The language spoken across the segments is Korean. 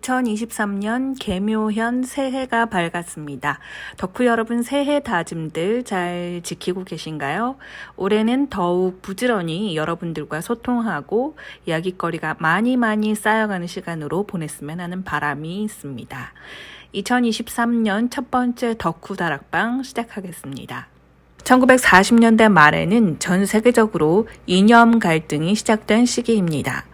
2023년 개묘현 새해가 밝았습니다. 덕후 여러분 새해 다짐들 잘 지키고 계신가요? 올해는 더욱 부지런히 여러분들과 소통하고 이야기거리가 많이 많이 쌓여가는 시간으로 보냈으면 하는 바람이 있습니다. 2023년 첫 번째 덕후 다락방 시작하겠습니다. 1940년대 말에는 전 세계적으로 이념 갈등이 시작된 시기입니다.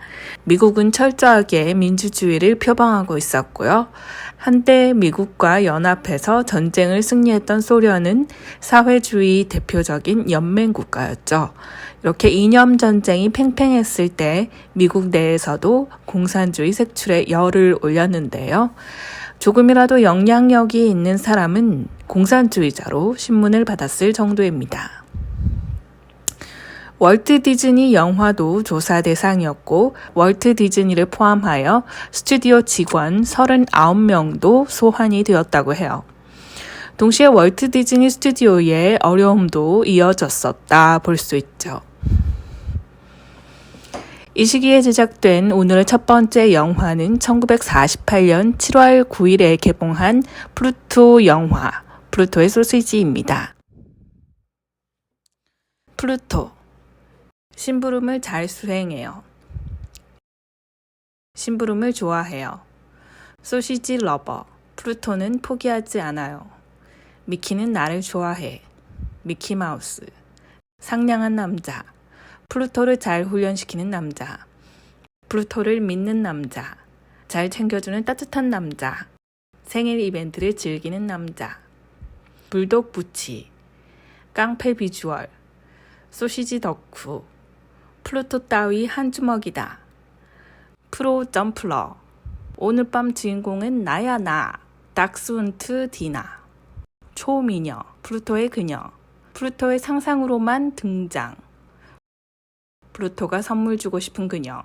미국은 철저하게 민주주의를 표방하고 있었고요. 한때 미국과 연합해서 전쟁을 승리했던 소련은 사회주의 대표적인 연맹 국가였죠. 이렇게 이념 전쟁이 팽팽했을 때 미국 내에서도 공산주의 색출에 열을 올렸는데요. 조금이라도 영향력이 있는 사람은 공산주의자로 신문을 받았을 정도입니다. 월트 디즈니 영화도 조사 대상이었고 월트 디즈니를 포함하여 스튜디오 직원 39명도 소환이 되었다고 해요. 동시에 월트 디즈니 스튜디오의 어려움도 이어졌었다 볼 수 있죠. 이 시기에 제작된 오늘의 첫 번째 영화는 1948년 7월 9일에 개봉한 플루토 영화, 플루토의 소시지입니다. 플루토. 심부름을 잘 수행해요. 심부름을 좋아해요. 소시지 러버. 플루토는 포기하지 않아요. 미키는 나를 좋아해. 미키마우스. 상냥한 남자. 플루토를 잘 훈련시키는 남자. 플루토를 믿는 남자. 잘 챙겨주는 따뜻한 남자. 생일 이벤트를 즐기는 남자. 불독 부치. 깡패 비주얼. 소시지 덕후. 플루토 따위 한 주먹이다. 프로 점플러. 오늘 밤 주인공은 나야 나. 닥스운트 디나. 초미녀. 플루토의 그녀. 플루토의 상상으로만 등장. 플루토가 선물 주고 싶은 그녀.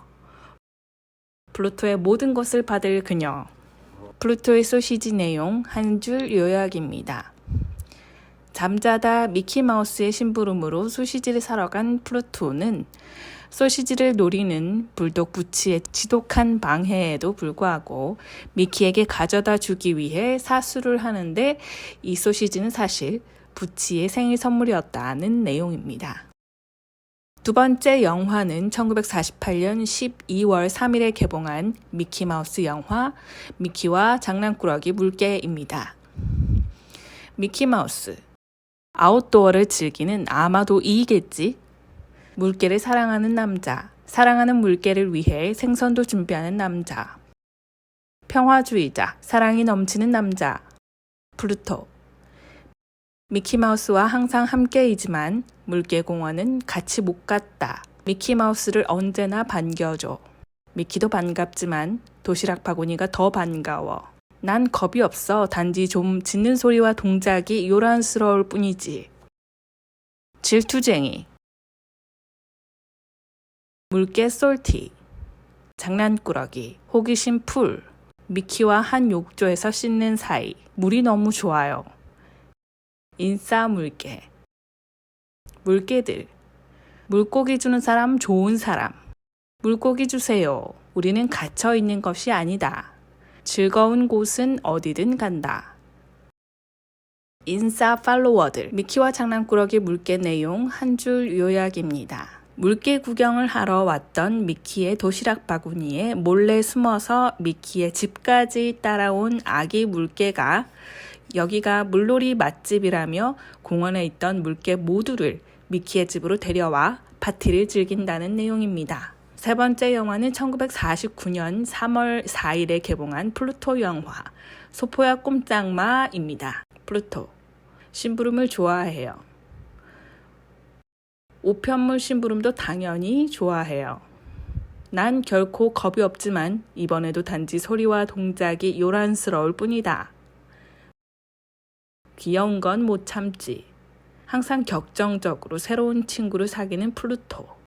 플루토의 모든 것을 받을 그녀. 플루토의 소시지 내용 한 줄 요약입니다. 잠자다 미키마우스의 심부름으로 소시지를 사러 간 플루토는 소시지를 노리는 불독 부치의 지독한 방해에도 불구하고 미키에게 가져다 주기 위해 사수를 하는데 이 소시지는 사실 부치의 생일 선물이었다는 내용입니다. 두 번째 영화는 1948년 12월 3일에 개봉한 미키마우스 영화 미키와 장난꾸러기 물개입니다. 미키마우스 아웃도어를 즐기는 아마도 이겠지? 물개를 사랑하는 남자, 사랑하는 물개를 위해 생선도 준비하는 남자, 평화주의자, 사랑이 넘치는 남자, 플루토. 미키마우스와 항상 함께이지만 물개공원은 같이 못 갔다. 미키마우스를 언제나 반겨줘. 미키도 반갑지만 도시락 바구니가 더 반가워. 난 겁이 없어. 단지 좀 짖는 소리와 동작이 요란스러울 뿐이지. 질투쟁이. 물개 솔티. 장난꾸러기. 호기심 풀. 미키와 한 욕조에서 씻는 사이. 물이 너무 좋아요. 인싸 물개. 물개들. 물고기 주는 사람 좋은 사람. 물고기 주세요. 우리는 갇혀 있는 것이 아니다. 즐거운 곳은 어디든 간다. 인싸 팔로워들. 미키와 장난꾸러기 물개 내용 한 줄 요약입니다. 물개 구경을 하러 왔던 미키의 도시락 바구니에 몰래 숨어서 미키의 집까지 따라온 아기 물개가 여기가 물놀이 맛집이라며 공원에 있던 물개 모두를 미키의 집으로 데려와 파티를 즐긴다는 내용입니다. 세 번째 영화는 1949년 3월 4일에 개봉한 플루토 영화 소포야 꼼짝마입니다. 플루토 심부름을 좋아해요. 우편물 심부름도 당연히 좋아해요. 난 결코 겁이 없지만 이번에도 단지 소리와 동작이 요란스러울 뿐이다. 귀여운 건 못 참지. 항상 격정적으로 새로운 친구를 사귀는 플루토.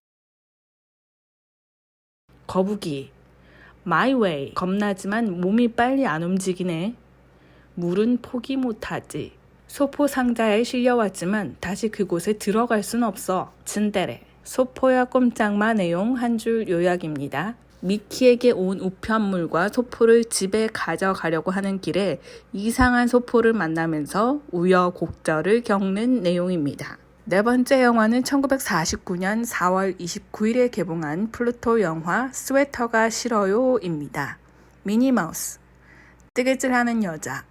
거북이. My way. 겁나지만 몸이 빨리 안 움직이네. 물은 포기 못하지. 소포 상자에 실려왔지만 다시 그곳에 들어갈 순 없어. 츤데레. 소포야 꼼짝마 내용 한 줄 요약입니다. 미키에게 온 우편물과 소포를 집에 가져가려고 하는 길에 이상한 소포를 만나면서 우여곡절을 겪는 내용입니다. 네 번째 영화는 1949년 4월 29일에 개봉한 플루토 영화 스웨터가 싫어요입니다. 미니마우스. 뜨개질하는 여자.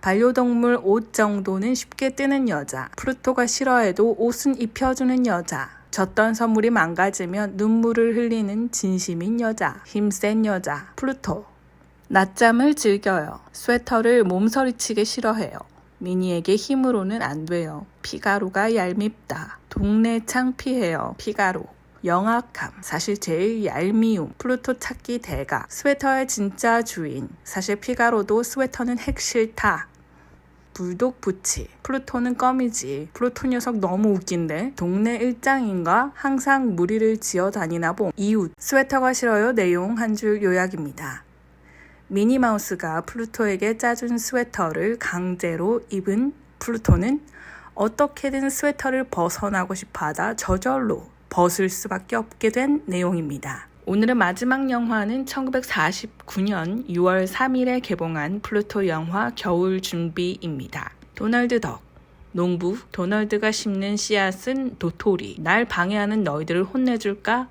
반려동물 옷 정도는 쉽게 뜨는 여자. 플루토가 싫어해도 옷은 입혀주는 여자. 줬던 선물이 망가지면 눈물을 흘리는 진심인 여자. 힘센 여자. 플루토. 낮잠을 즐겨요. 스웨터를 몸서리치게 싫어해요. 미니에게 힘으로는 안 돼요. 피가루가 얄밉다. 동네 창피해요. 피가루. 영악함. 사실 제일 얄미움. 플루토 찾기 대가. 스웨터의 진짜 주인. 사실 피가로도 스웨터는 핵 싫다. 불독 부치. 플루토는 껌이지. 플루토 녀석 너무 웃긴데? 동네 일장인가? 항상 무리를 지어 다니나 봄. 이웃. 스웨터가 싫어요. 내용 한 줄 요약입니다. 미니마우스가 플루토에게 짜준 스웨터를 강제로 입은 플루토는 어떻게든 스웨터를 벗어나고 싶어 하다 저절로 벗을 수밖에 없게 된 내용입니다. 오늘의 마지막 영화는 1949년 6월 3일에 개봉한 플루토 영화 겨울 준비입니다. 도널드 덕. 농부 도널드가 심는 씨앗은 도토리. 날 방해하는 너희들을 혼내줄까?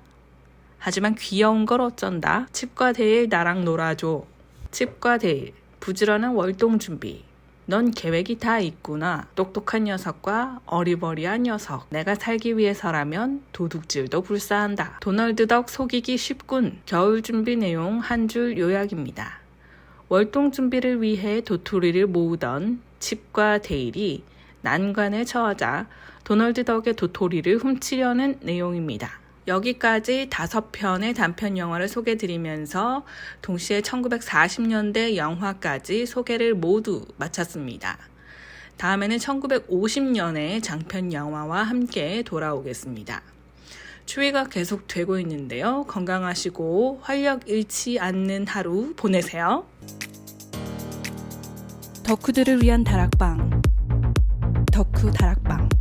하지만 귀여운 걸 어쩐다. 칩과 데일 나랑 놀아줘. 칩과 데일. 부지런한 월동 준비. 넌 계획이 다 있구나. 똑똑한 녀석과 어리버리한 녀석. 내가 살기 위해서라면 도둑질도 불사한다. 도널드 덕 속이기 쉽군. 겨울 준비 내용 한 줄 요약입니다. 월동 준비를 위해 도토리를 모으던 칩과 데일이 난관에 처하자 도널드 덕의 도토리를 훔치려는 내용입니다. 여기까지 다섯 편의 단편 영화를 소개 드리면서 동시에 1940년대 영화까지 소개를 모두 마쳤습니다. 다음에는 1950년의 장편 영화와 함께 돌아오겠습니다. 추위가 계속 되고 있는데요. 건강하시고 활력 잃지 않는 하루 보내세요. 덕후들을 위한 다락방. 덕후 다락방.